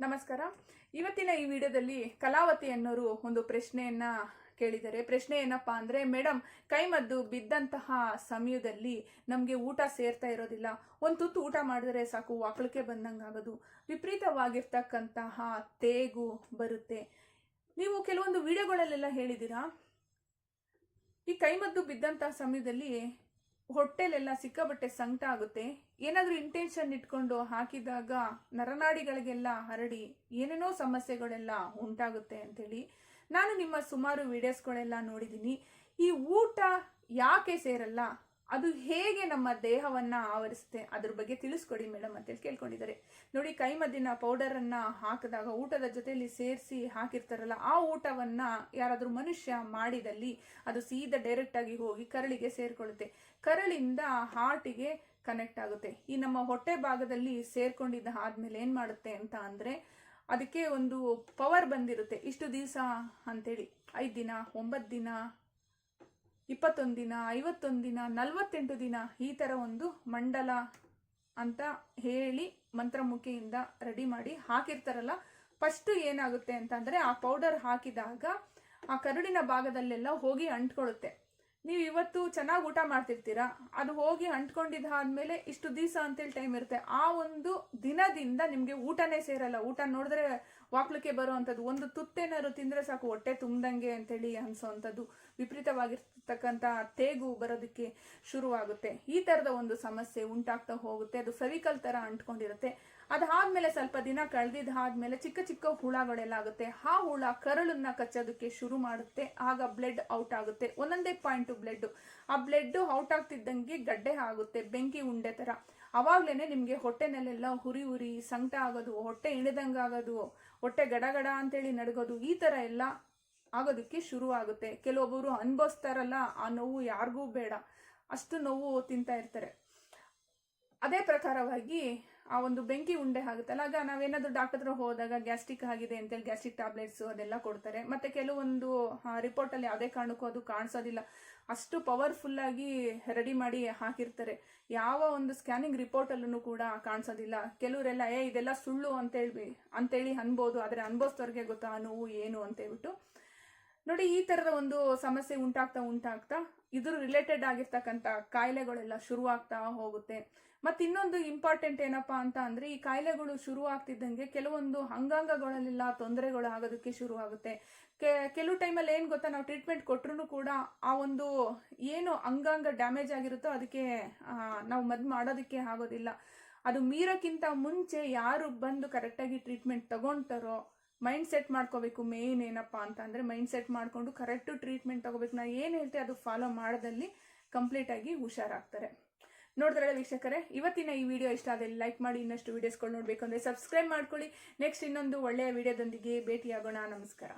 ನಮಸ್ಕಾರ. ಇವತ್ತಿನ ಈ ವಿಡಿಯೋದಲ್ಲಿ ಕಲಾವತಿ ಅನ್ನೋರು ಒಂದು ಪ್ರಶ್ನೆಯನ್ನ ಕೇಳಿದ್ದಾರೆ. ಪ್ರಶ್ನೆ ಏನಪ್ಪಾ ಅಂದ್ರೆ ಮೇಡಮ್ ಕೈಮದ್ದು ಬಿದ್ದಂತಹ ಸಮಯದಲ್ಲಿ ನಮಗೆ ಊಟ ಸೇರ್ತಾ ಇರೋದಿಲ್ಲ. ಒಂದು ತುತ್ತು ಊಟ ಮಾಡಿದ್ರೆ ಸಾಕು ವಾಕಳಿಕೆ ಬಂದಂಗಾಗೋದು. ವಿಪರೀತವಾಗಿರ್ತಕ್ಕಂತಹ ತೇಗು ಬರುತ್ತೆ. ನೀವು ಕೆಲವೊಂದು ವಿಡಿಯೋಗಳಲ್ಲೆಲ್ಲ ಹೇಳಿದ್ದೀರಾ? ಈ ಕೈಮದ್ದು ಬಿದ್ದಂತಹ ಸಮಯದಲ್ಲಿ ಹೊಟ್ಟೆಲೆಲ್ಲ ಸಿಕ್ಕಾಬಟ್ಟೆ ಸಂಕಟ ಆಗುತ್ತೆ. ಏನಾದರೂ ಇಂಟೆನ್ಷನ್ ಇಟ್ಕೊಂಡು ಹಾಕಿದಾಗ ನರನಾಡಿಗಳಿಗೆಲ್ಲ ಹರಡಿ ಏನೇನೋ ಸಮಸ್ಯೆಗಳೆಲ್ಲ ಉಂಟಾಗುತ್ತೆ ಅಂತೇಳಿ ನಾನು ನಿಮ್ಮ ಸುಮಾರು ವಿಡಿಯೋಸ್ಗಳೆಲ್ಲ ನೋಡಿದ್ದೀನಿ. ಈ ಊಟ ಯಾಕೆ ಸೇರಲ್ಲ? ಅದು ಹೇಗೆ ನಮ್ಮ ದೇಹವನ್ನ ಆವರಿಸುತ್ತೆ ಅದ್ರ ಬಗ್ಗೆ ತಿಳಿಸ್ಕೊಡಿ ಮೇಡಮ್ ಅಂತೇಳಿ ಕೇಳ್ಕೊಂಡಿದ್ದಾರೆ. ನೋಡಿ ಕೈಮದ್ದಿನ ಪೌಡರನ್ನು ಹಾಕಿದಾಗ, ಊಟದ ಜೊತೆಯಲ್ಲಿ ಸೇರಿಸಿ ಹಾಕಿರ್ತಾರಲ್ಲ, ಆ ಊಟವನ್ನ ಯಾರಾದರೂ ಮನುಷ್ಯ ಮಾಡಿದಲ್ಲಿ ಅದು ಸೀದಾ ಡೈರೆಕ್ಟ್ ಆಗಿ ಹೋಗಿ ಕರಳಿಗೆ ಸೇರ್ಕೊಳ್ಳುತ್ತೆ. ಕರಳಿಂದ ಹಾರ್ಟಿಗೆ ಕನೆಕ್ಟ್ ಆಗುತ್ತೆ. ಈ ನಮ್ಮ ಹೊಟ್ಟೆ ಭಾಗದಲ್ಲಿ ಸೇರ್ಕೊಂಡಿದ್ದ ಆದ್ಮೇಲೆ ಏನು ಮಾಡುತ್ತೆ ಅಂತ ಅಂದರೆ, ಅದಕ್ಕೆ ಒಂದು ಪವರ್ ಬಂದಿರುತ್ತೆ. ಇಷ್ಟು ದಿವಸ ಅಂತೇಳಿ, ಐದು ದಿನ, ಒಂಬತ್ತು ದಿನ ಇಪ್ಪತ್ತೊಂದು ದಿನ, ಐವತ್ತೊಂದು ದಿನ, ನಲವತ್ತೆಂಟು ದಿನ ಈ ಥರ ಒಂದು ಮಂಡಲ ಅಂತ ಹೇಳಿ ಮಂತ್ರಮುಖಿಯಿಂದ ರೆಡಿ ಮಾಡಿ ಹಾಕಿರ್ತಾರಲ್ಲ ಫಸ್ಟ್ ಏನಾಗುತ್ತೆ ಅಂತಂದರೆ ಆ ಪೌಡರ್ ಹಾಕಿದಾಗ ಆ ಕರುಳಿನ ಭಾಗದಲ್ಲೆಲ್ಲ ಹೋಗಿ ಅಂಟ್ಕೊಳ್ಳುತ್ತೆ. ನೀವು ಇವತ್ತು ಚೆನ್ನಾಗಿ ಊಟ ಮಾಡ್ತಿರ್ತೀರಾ, ಅದು ಹೋಗಿ ಅಂಟ್ಕೊಂಡಿದ್ದಾದ್ಮೇಲೆ ಇಷ್ಟು ದಿವಸ ಅಂತೇಳಿ ಟೈಮ್ ಇರುತ್ತೆ. ಆ ಒಂದು ದಿನದಿಂದ ನಿಮಗೆ ಊಟನೇ ಸೇರಲ್ಲ. ಊಟ ನೋಡಿದ್ರೆ ವಾಕ್ಲಿಕ್ಕೆ ಬರುವಂಥದ್ದು, ಒಂದು ತುತ್ತೇನಾದ್ರು ತಿಂದರೆ ಸಾಕು, ಹೊಟ್ಟೆ ತುಂಬ್ದಂಗೆ ಅಂತೇಳಿ ಅನಿಸೋವಂಥದ್ದು ವಿಪರೀತವಾಗಿರ್ತಕ್ಕಂಥ ತೇಗು ಬರೋದಕ್ಕೆ ಶುರುವಾಗುತ್ತೆ. ಈ ಥರದ ಒಂದು ಸಮಸ್ಯೆ ಉಂಟಾಗ್ತಾ ಹೋಗುತ್ತೆ, ಅದು ಫೆವಿಕಲ್ ಥರ ಅಂಟ್ಕೊಂಡಿರುತ್ತೆ. ಅದಾದ್ಮೇಲೆ ಸ್ವಲ್ಪ ದಿನ ಕಳೆದಿದ್ದಾದ್ಮೇಲೆ ಚಿಕ್ಕ ಚಿಕ್ಕ ಹುಳಗಳೆಲ್ಲ ಆಗುತ್ತೆ. ಆ ಹುಳ ಕರಳನ್ನ ಕಚ್ಚೋದಕ್ಕೆ ಶುರು ಮಾಡುತ್ತೆ, ಆಗ ಬ್ಲಡ್ ಔಟ್ ಆಗುತ್ತೆ. ಒಂದೊಂದೇ ಪಾಯಿಂಟ್ ಬ್ಲಡ್ ಆ ಬ್ಲಡ್ ಔಟ್ ಆಗ್ತಿದ್ದಂಗೆ ಗಡ್ಡೆ ಆಗುತ್ತೆ, ಬೆಂಕಿ ಉಂಡೆ ತರ. ಅವಾಗ್ಲೇನೆ ನಿಮಗೆ ಹೊಟ್ಟೆನಲ್ಲೆಲ್ಲ ಹುರಿ ಉರಿ ಸಂಕಟ ಆಗೋದು, ಹೊಟ್ಟೆ ಇಳಿದಂಗಾಗೋದು ಹೊಟ್ಟೆ ಗಡಗಡ ಅಂತೇಳಿ ನಡಗೋದು ಈ ಥರ ಎಲ್ಲ ಆಗೋದಕ್ಕೆ ಶುರು ಆಗುತ್ತೆ ಕೆಲವೊಬ್ಬರು ಅನುಭವಿಸ್ತಾರಲ್ಲ, ಆ ನೋವು ಯಾರಿಗೂ ಬೇಡ. ಅಷ್ಟು ನೋವು ತಿಂತಾ ಇರ್ತಾರೆ. ಅದೇ ಪ್ರಕಾರವಾಗಿ ಆ ಒಂದು ಬೆಂಕಿ ಉಂಡೆ ಆಗುತ್ತಲ್ಲ, ಆಗ ನಾವೇನಾದರೂ ಡಾಕ್ಟರ್ ಹತ್ರ ಹೋದಾಗ ಗ್ಯಾಸ್ಟ್ರಿಕ್ ಆಗಿದೆ ಅಂತೇಳಿ ಗ್ಯಾಸ್ಟ್ರಿಕ್ ಟ್ಯಾಬ್ಲೆಟ್ಸ್ ಅದೆಲ್ಲ ಕೊಡ್ತಾರೆ. ಮತ್ತೆ ಕೆಲವೊಂದು ರಿಪೋರ್ಟ್ ಅಲ್ಲಿ ಯಾವುದೇ ಕಾರಣಕ್ಕೂ ಅದು ಕಾಣಿಸೋದಿಲ್ಲ. ಅಷ್ಟು ಪವರ್ಫುಲ್ ಆಗಿ ರೆಡಿ ಮಾಡಿ ಹಾಕಿರ್ತಾರೆ. ಯಾವ ಒಂದು ಸ್ಕ್ಯಾನಿಂಗ್ ರಿಪೋರ್ಟ್ ಅಲ್ಲೂ ಕೂಡ ಕಾಣಿಸೋದಿಲ್ಲ. ಕೆಲವರೆಲ್ಲ, ಏ, ಇದೆಲ್ಲ ಸುಳ್ಳು ಅಂತೇಳಿ ಅಂತೇಳಿ ಅನ್ಬೋದು. ಆದ್ರೆ ಅನ್ಭವಿಸೋರ್ಗೆ ಗೊತ್ತಾ ನೋವು ಏನು ಅಂತ ಹೇಳ್ಬಿಟ್ಟು ನೋಡಿ, ಈ ಥರದ ಒಂದು ಸಮಸ್ಯೆ ಉಂಟಾಗ್ತಾ ಉಂಟಾಗ್ತಾ ಇದ್ರ ರಿಲೇಟೆಡ್ ಆಗಿರ್ತಕ್ಕಂಥ ಕಾಯಿಲೆಗಳೆಲ್ಲ ಶುರುವಾಗ್ತಾ ಹೋಗುತ್ತೆ. ಮತ್ತೆ ಇನ್ನೊಂದು ಇಂಪಾರ್ಟೆಂಟ್ ಏನಪ್ಪಾ ಅಂತ ಅಂದರೆ, ಈ ಕಾಯಿಲೆಗಳು ಶುರು ಆಗ್ತಿದ್ದಂಗೆ ಕೆಲವೊಂದು ಅಂಗಾಂಗಗಳಲ್ಲೆಲ್ಲ ತೊಂದರೆಗಳು ಆಗೋದಕ್ಕೆ ಶುರು ಆಗುತ್ತೆ ಕೆಲವು ಟೈಮಲ್ಲಿ ಏನು ಗೊತ್ತಾ, ನಾವು ಟ್ರೀಟ್ಮೆಂಟ್ ಕೊಟ್ರು ಕೂಡ ಆ ಒಂದು ಏನು ಅಂಗಾಂಗ ಡ್ಯಾಮೇಜ್ ಆಗಿರುತ್ತೋ ಅದಕ್ಕೆ ನಾವು ಮದ್ದು ಮಾಡೋದಕ್ಕೆ ಆಗೋದಿಲ್ಲ. ಅದು ಮೀರೋಕ್ಕಿಂತ ಮುಂಚೆ ಯಾರು ಬಂದು ಕರೆಕ್ಟಾಗಿ ಟ್ರೀಟ್ಮೆಂಟ್ ತಗೊಂತಾರೋ ಮೈಂಡ್ ಸೆಟ್ ಮಾಡ್ಕೋಬೇಕು ಮೇನ್ ಏನಪ್ಪ ಅಂತ ಅಂದ್ರೆ ಮೈಂಡ್ ಸೆಟ್ ಮಾಡ್ಕೊಂಡು ಕರೆಕ್ಟ್ ಟ್ರೀಟ್ಮೆಂಟ್ ತಗೋಬೇಕು. ನಾನು ಏನು ಹೇಳ್ತೀವಿ ಅದು ಫಾಲೋ ಮಾಡೋದಲ್ಲಿ ಕಂಪ್ಲೀಟ್ ಆಗಿ ಹುಷಾರಾಗ್ತಾರೆ. ನೋಡಿದ್ರೆ ವೀಕ್ಷಕರೇ, ಇವತ್ತಿನ ಈ ವಿಡಿಯೋ ಇಷ್ಟ ಆದ್ರೆ ಲೈಕ್ ಮಾಡಿ, ಇನ್ನಷ್ಟು ವೀಡಿಯೋಸ್ಗಳು ನೋಡಬೇಕು ಅಂದರೆ ಸಬ್ಸ್ಕ್ರೈಬ್ ಮಾಡ್ಕೊಳ್ಳಿ. ನೆಕ್ಸ್ಟ್ ಇನ್ನೊಂದು ಒಳ್ಳೆಯ ವಿಡಿಯೋದೊಂದಿಗೆ ಭೇಟಿಯಾಗೋಣ. ನಮಸ್ಕಾರ.